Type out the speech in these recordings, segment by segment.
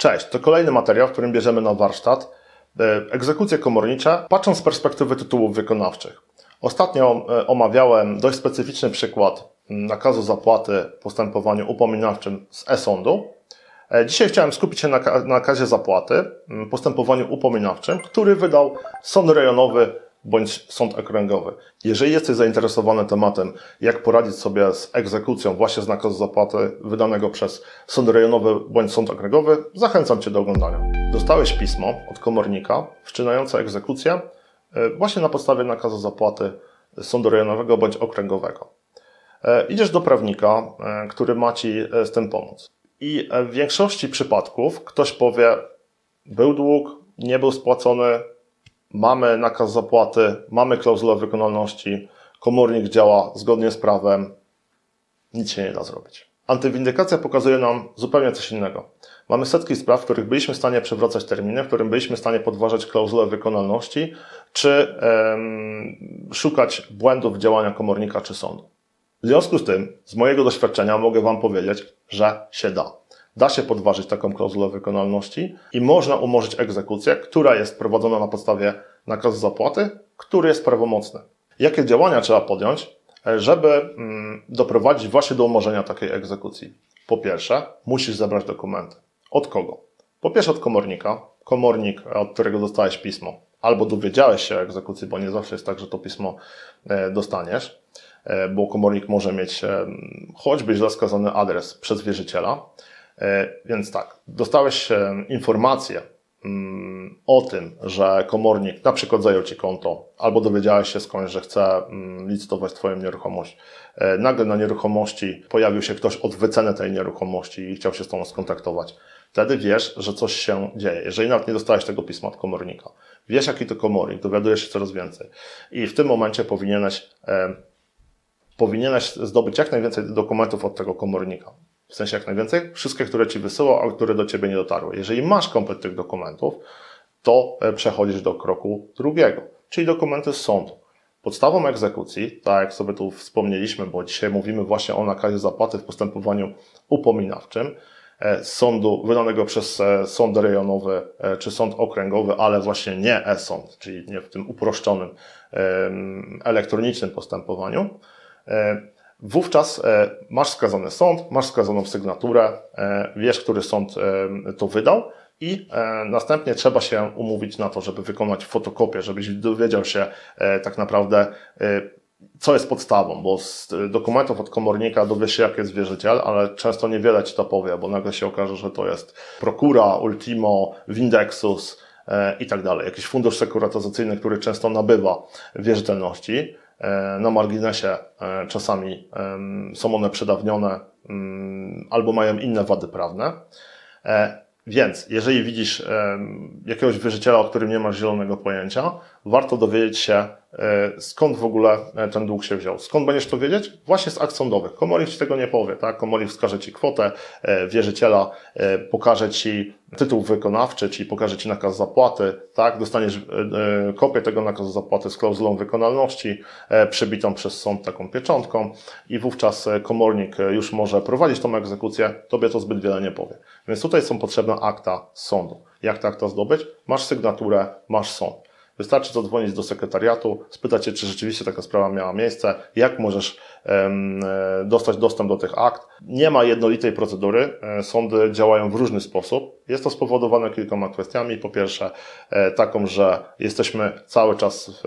Cześć, to kolejny materiał, w którym bierzemy na warsztat e, egzekucje komornicze, patrząc z perspektywy tytułów wykonawczych. Ostatnio e, omawiałem dość specyficzny przykład m, nakazu zapłaty w postępowaniu upominawczym z e-sądu. E, Dzisiaj chciałem skupić się na ka- nakazie zapłaty w postępowaniu upominawczym, który wydał sąd rejonowy bądź sąd okręgowy. Jeżeli jesteś zainteresowany tematem, jak poradzić sobie z egzekucją właśnie z nakazu zapłaty wydanego przez sąd rejonowy bądź sąd okręgowy, zachęcam Cię do oglądania. Dostałeś pismo od komornika wszczynające egzekucję e, właśnie na podstawie nakazu zapłaty sądu rejonowego bądź okręgowego. E, Idziesz do prawnika, e, który ma Ci z tym pomóc. I w większości przypadków ktoś powie, był dług, nie był spłacony, mamy nakaz zapłaty, mamy klauzulę wykonalności, komornik działa zgodnie z prawem, nic się nie da zrobić. Antywindykacja pokazuje nam zupełnie coś innego. Mamy setki spraw, w których byliśmy w stanie przywracać terminy, w którym byliśmy w stanie podważać klauzulę wykonalności, czy em, szukać błędów działania komornika czy sądu. W związku z tym, z mojego doświadczenia mogę Wam powiedzieć, że się da. Da się podważyć taką klauzulę wykonalności i można umorzyć egzekucję, która jest prowadzona na podstawie nakazu zapłaty, który jest prawomocny. Jakie działania trzeba podjąć, e, żeby mm, doprowadzić właśnie do umorzenia takiej egzekucji? Po pierwsze, musisz zebrać dokumenty. Od kogo? Po pierwsze od komornika. Komornik, od którego dostałeś pismo, albo dowiedziałeś się o egzekucji, bo nie zawsze jest tak, że to pismo e, dostaniesz, e, bo komornik może mieć e, choćby źle skazany adres przez wierzyciela. E, Więc tak, dostałeś e, informację mm, o tym, że komornik na przykład zajął Ci konto, albo dowiedziałeś się skądś, że chce mm, licytować Twoją nieruchomość. E, Nagle na nieruchomości pojawił się ktoś od wyceny tej nieruchomości i chciał się z Tobą skontaktować. Wtedy wiesz, że coś się dzieje. Jeżeli nawet nie dostałeś tego pisma od komornika, wiesz jaki to komornik, dowiadujesz się coraz więcej. I w tym momencie powinieneś powinieneś zdobyć jak najwięcej dokumentów od tego komornika. W sensie jak najwięcej, wszystkie, które ci wysyłał, a które do ciebie nie dotarły. Jeżeli masz komplet tych dokumentów, to e, przechodzisz do kroku drugiego, czyli dokumenty z sądu. Podstawą egzekucji, tak jak sobie tu wspomnieliśmy, bo dzisiaj mówimy właśnie o nakazie zapłaty w postępowaniu upominawczym, e, sądu wydanego przez e, sąd rejonowy czy sąd okręgowy, ale właśnie nie e-sąd, czyli nie w tym uproszczonym elektronicznym postępowaniu, wówczas e, masz skazany sąd, masz skazaną sygnaturę, e, wiesz, który sąd e, to wydał i następnie trzeba się umówić na to, żeby wykonać fotokopię, żebyś dowiedział się tak naprawdę, co jest podstawą, bo z dokumentów od komornika dowiesz się, jak jest wierzyciel, ale często niewiele ci to powie, bo nagle się okaże, że to jest Prokura, Ultimo, Windexus i tak dalej. Jakiś fundusz sekurytyzacyjny, który często nabywa wierzytelności. E, Na marginesie e, czasami są one przedawnione mm, albo mają inne wady prawne. E, Więc jeżeli widzisz jakiegoś wierzyciela, o którym nie masz zielonego pojęcia, warto dowiedzieć się, skąd w ogóle e, ten dług się wziął. Skąd będziesz to wiedzieć? Właśnie z akt sądowych. Komornik ci tego nie powie, tak? Komornik wskaże ci kwotę, e, wierzyciela e, pokaże ci tytuł wykonawczy, czyli pokaże ci nakaz zapłaty, tak? Dostaniesz e, e, kopię tego nakazu zapłaty z klauzulą wykonalności, e, przybitą przez sąd taką pieczątką i wówczas e, komornik e, już może prowadzić tą egzekucję, tobie to zbyt wiele nie powie. Więc tutaj są potrzebne akta sądu. Jak te akta zdobyć? Masz sygnaturę, masz sąd. Wystarczy zadzwonić do sekretariatu, spytać się, czy rzeczywiście taka sprawa miała miejsce, jak możesz e, dostać dostęp do tych akt. Nie ma jednolitej procedury, e, sądy działają w różny sposób. Jest to spowodowane kilkoma kwestiami. Po pierwsze, e, taką, że jesteśmy cały czas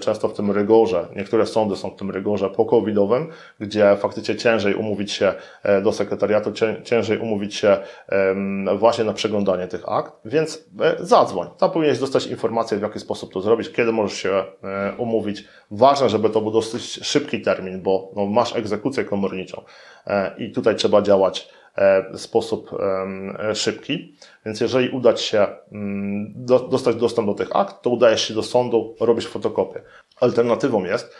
często w tym rygorze, niektóre sądy są w tym rygorze po-covidowym, gdzie faktycznie ciężej umówić się do sekretariatu, cię- ciężej umówić się właśnie na przeglądanie tych akt, więc zadzwoń. Tam powinieneś dostać informację, w jaki sposób to zrobić, kiedy możesz się e, umówić. Ważne, żeby to był dosyć szybki termin, bo no, masz egzekucję komorniczą e, i tutaj trzeba działać e, w sposób szybki. Więc jeżeli uda Ci się mm, do, dostać dostęp do tych akt, to udajesz się do sądu, robisz fotokopię. Alternatywą jest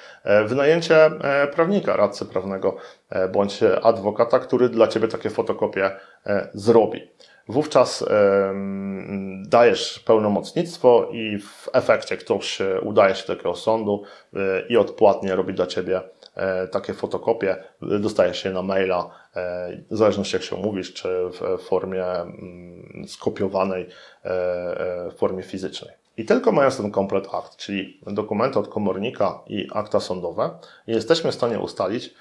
wynajęcie prawnika, radcy prawnego bądź adwokata, który dla Ciebie takie fotokopie zrobi. Wówczas dajesz pełnomocnictwo i w efekcie ktoś e, udaje się do takiego sądu e, i odpłatnie robi dla Ciebie e, takie fotokopie, dostajesz je na maila w zależności jak się umówisz, czy w formie mm, skopiowanej, w formie fizycznej. I tylko mając ten komplet akt, czyli dokumenty od komornika i akta sądowe, jesteśmy w stanie ustalić,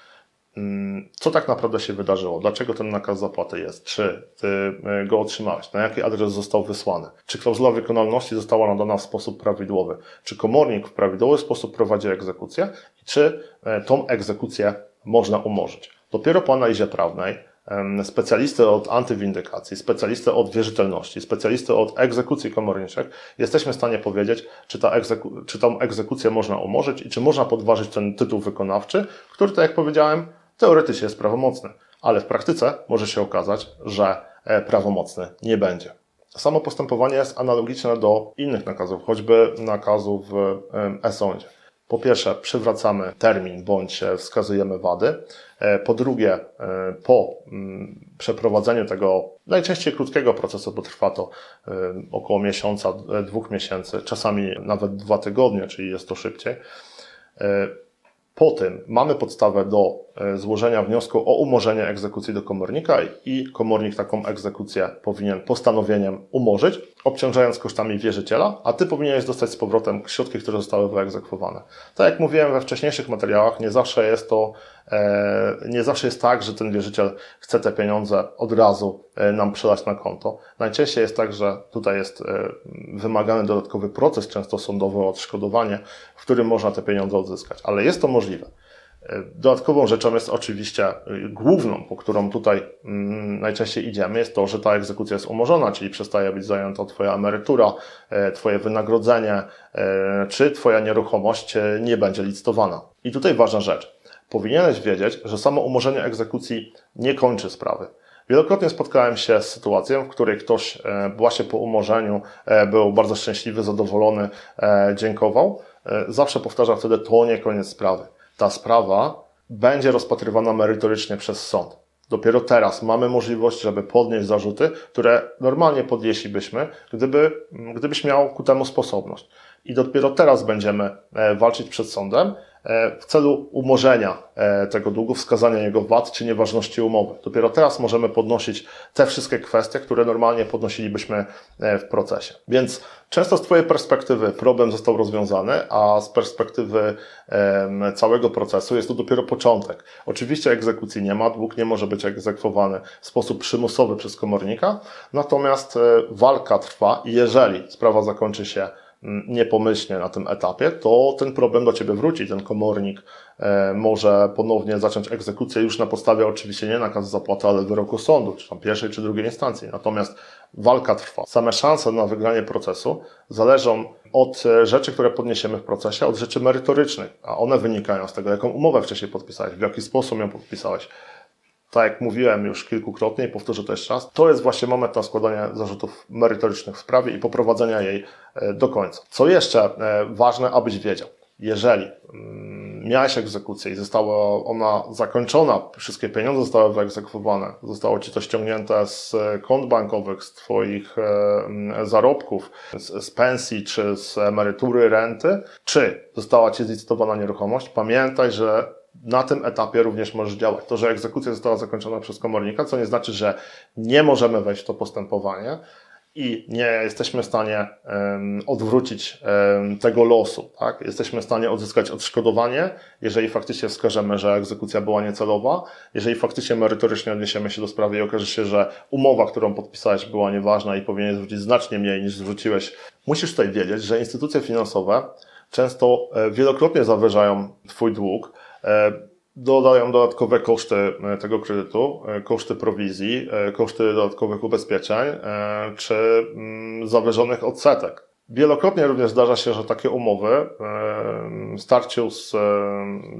co tak naprawdę się wydarzyło, dlaczego ten nakaz zapłaty jest, czy ty y, go otrzymałeś, na jaki adres został wysłany, czy klauzula wykonalności została nadana w sposób prawidłowy, czy komornik w prawidłowy sposób prowadzi egzekucję? I czy e, tą egzekucję można umorzyć. Dopiero po analizie prawnej em, specjalisty od antywindykacji, specjalisty od wierzytelności, specjalisty od egzekucji komorniczych, jesteśmy w stanie powiedzieć, czy, ta egzeku- czy tą egzekucję można umorzyć i czy można podważyć ten tytuł wykonawczy, który, tak jak powiedziałem, teoretycznie jest prawomocny, ale w praktyce może się okazać, że e, prawomocny nie będzie. Samo postępowanie jest analogiczne do innych nakazów, choćby nakazu w e-sądzie. Po pierwsze, przywracamy termin bądź wskazujemy wady. E, Po drugie, e, po mm, przeprowadzeniu tego najczęściej krótkiego procesu, bo trwa to około miesiąca, dwóch miesięcy, czasami nawet dwa tygodnie, czyli jest to szybciej. Po tym mamy podstawę do złożenia wniosku o umorzenie egzekucji do komornika i komornik taką egzekucję powinien postanowieniem umorzyć, obciążając kosztami wierzyciela, a ty powinieneś dostać z powrotem środki, które zostały wyegzekwowane. Tak jak mówiłem we wcześniejszych materiałach, nie zawsze jest to, e, nie zawsze jest tak, że ten wierzyciel chce te pieniądze od razu e, nam przelać na konto. Najczęściej jest tak, że tutaj jest e, wymagany dodatkowy proces, często sądowy odszkodowanie, w którym można te pieniądze odzyskać, ale jest to możliwe. Dodatkową rzeczą jest oczywiście y, główną, po którą tutaj mm, najczęściej idziemy, jest to, że ta egzekucja jest umorzona, czyli przestaje być zajęta Twoja emerytura, e, Twoje wynagrodzenie, e, czy Twoja nieruchomość e, nie będzie licytowana. I tutaj ważna rzecz. Powinieneś wiedzieć, że samo umorzenie egzekucji nie kończy sprawy. Wielokrotnie spotkałem się z sytuacją, w której ktoś właśnie po umorzeniu był bardzo szczęśliwy, zadowolony, dziękował. Zawsze powtarzam wtedy, to nie koniec sprawy. Ta sprawa będzie rozpatrywana merytorycznie przez sąd. Dopiero teraz mamy możliwość, żeby podnieść zarzuty, które normalnie podnieślibyśmy, gdyby, gdybyś miał ku temu sposobność. I dopiero teraz będziemy e, walczyć przed sądem w celu umorzenia e, tego długu, wskazania jego wad czy nieważności umowy. Dopiero teraz możemy podnosić te wszystkie kwestie, które normalnie podnosilibyśmy e, w procesie. Więc często z Twojej perspektywy problem został rozwiązany, a z perspektywy całego procesu jest to dopiero początek. Oczywiście egzekucji nie ma, dług nie może być egzekwowany w sposób przymusowy przez komornika, natomiast e, walka trwa i jeżeli sprawa zakończy się niepomyślnie na tym etapie, to ten problem do Ciebie wróci. Ten komornik e, może ponownie zacząć egzekucję już na podstawie oczywiście nie nakazu zapłaty, ale wyroku sądu, czy tam pierwszej, czy drugiej instancji. Natomiast walka trwa. Same szanse na wygranie procesu zależą od e, rzeczy, które podniesiemy w procesie, od rzeczy merytorycznych, a one wynikają z tego, jaką umowę wcześniej podpisałeś, w jaki sposób ją podpisałeś. Tak jak mówiłem już kilkukrotnie i powtórzę to jeszcze raz, to jest właśnie moment na składanie zarzutów merytorycznych w sprawie i poprowadzenia jej e, do końca. Co jeszcze e, ważne, abyś wiedział. Jeżeli mm, miałeś egzekucję i została ona zakończona, wszystkie pieniądze zostały wyegzekwowane, zostało Ci to ściągnięte z e, kont bankowych, z Twoich zarobków, z, z pensji, czy z emerytury, renty, czy została Ci zlicytowana nieruchomość, pamiętaj, że na tym etapie również możesz działać. To, że egzekucja została zakończona przez komornika, co nie znaczy, że nie możemy wejść w to postępowanie i nie jesteśmy w stanie em, odwrócić em, tego losu. Tak? Jesteśmy w stanie odzyskać odszkodowanie, jeżeli faktycznie wskażemy, że egzekucja była niecelowa, jeżeli faktycznie merytorycznie odniesiemy się do sprawy i okaże się, że umowa, którą podpisałeś, była nieważna i powinien zwrócić znacznie mniej niż zwróciłeś. Musisz tutaj wiedzieć, że instytucje finansowe często e, wielokrotnie zawyżają Twój dług, dodają dodatkowe koszty e, tego kredytu, e, koszty prowizji, e, koszty dodatkowych ubezpieczeń, e, czy mm, zawyżonych odsetek. Wielokrotnie również zdarza się, że takie umowy e, w starciu z, e,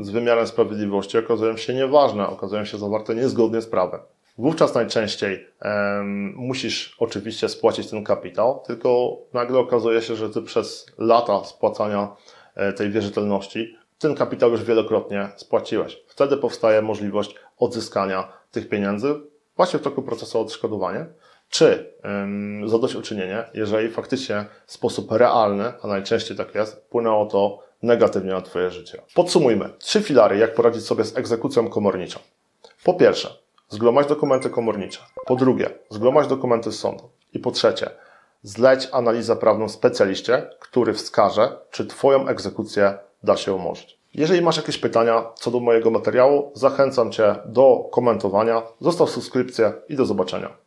z wymiarem sprawiedliwości okazują się nieważne, okazują się zawarte niezgodnie z prawem. Wówczas najczęściej musisz oczywiście spłacić ten kapitał, tylko nagle okazuje się, że ty przez lata spłacania e, tej wierzytelności ten kapitał już wielokrotnie spłaciłeś. Wtedy powstaje możliwość odzyskania tych pieniędzy właśnie w toku procesu odszkodowania, czy ym, zadośćuczynienie, jeżeli faktycznie w sposób realny, a najczęściej tak jest, wpłynęło to negatywnie na Twoje życie. Podsumujmy. Trzy filary, jak poradzić sobie z egzekucją komorniczą. Po pierwsze, zgromadź dokumenty komornicze. Po drugie, zgromadź dokumenty z sądu. I po trzecie, zleć analizę prawną specjaliście, który wskaże, czy Twoją egzekucję da się umorzyć. Jeżeli masz jakieś pytania co do mojego materiału, zachęcam Cię do komentowania, zostaw subskrypcję i do zobaczenia.